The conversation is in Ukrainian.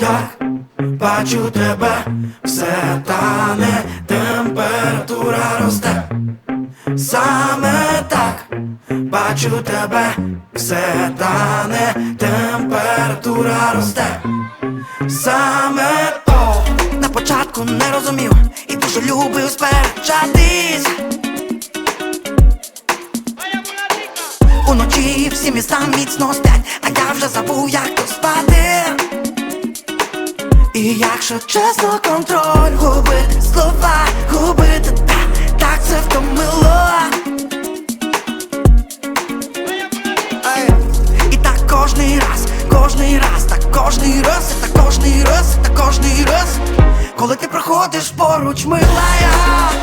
як бачу тебе, все тане, температура росте. Саме так бачу тебе, все тане, температура росте. Саме о, на початку не розумів і дуже любив сперечатись. Уночі всі міста міцно спять, а я вже забув, як то спати. І якщо чесно, контроль губити слова, губити так, так це втомило. І так кожний раз, кожний раз, так кожний раз, так кожний раз, так кожний раз, коли ти проходиш поруч, милая.